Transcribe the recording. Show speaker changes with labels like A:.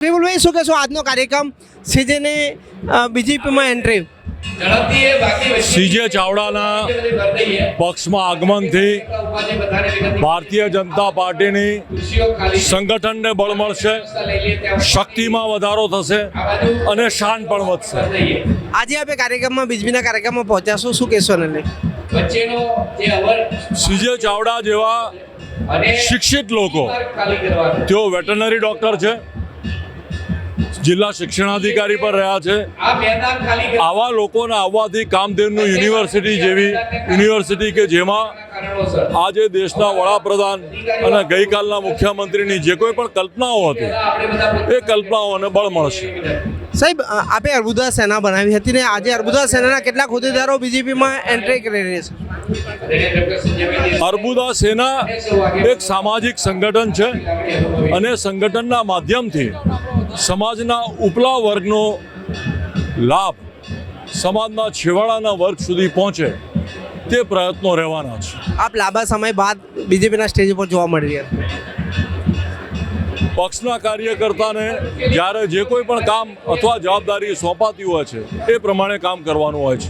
A: વિપુલભાઈ શું કહેશો આજનો કાર્યક્રમ? સીજેને બીજેપીમાં એન્ટ્રી
B: સીજે ચાવડાના પક્ષમાં આગમનથી ભારતીય જનતા પાર્ટીની સંગઠનને બળ મળશે શક્તિમાં વધારો થશે અને શાન પણ વધશે.
A: આજે આપણે કાર્યક્રમમાં બીજબીના કાર્યક્રમમાં પહોંચ્યા શું કહેશો
C: વચ્ચેનો
B: સીજે ચાવડા જેવા શિક્ષિત લોકો તેઓ વેટરનરી ડોક્ટર છે જિલ્લા શિક્ષણાધિકારી પણ રહ્યા છે. આવા લોકોના આવવાથી કામધેનુ યુનિવર્સિટી જેવી યુનિવર્સિટી કે જેમાં આજે દેશના વડાપ્રધાન અને ગઈકાલના મુખ્યમંત્રીની જે કોઈ પણ કલ્પનાઓ હતી એ કલ્પનાઓને બળ મળશે.
A: સાહેબ આપે અર્બુદા સેના બનાવી હતી ને આજે અર્બુદા સેનાના કેટલાક હોદ્દેદારો બીજેપીમાં એન્ટ્રી કરી રહ્યા છે.
B: અર્બુદા સેના એક સામાજિક સંગઠન છે અને સંગઠનના માધ્યમથી સમાજના ઉપલા વર્ગનો લાભ સમાજના છેવાડાના વર્ગ સુધી પહોંચે તે પ્રયત્નો રહેવાના છે.
A: આપ લાંબા સમય બાદ બીજેપીના સ્ટેજ ઉપર જોવા મળી રહ્યા
B: પક્ષના કાર્યકર્તાને જ્યારે જે કોઈ પણ કામ અથવા જવાબદારી સોંપાતી હોય છે એ પ્રમાણે કામ કરવાનું હોય છે.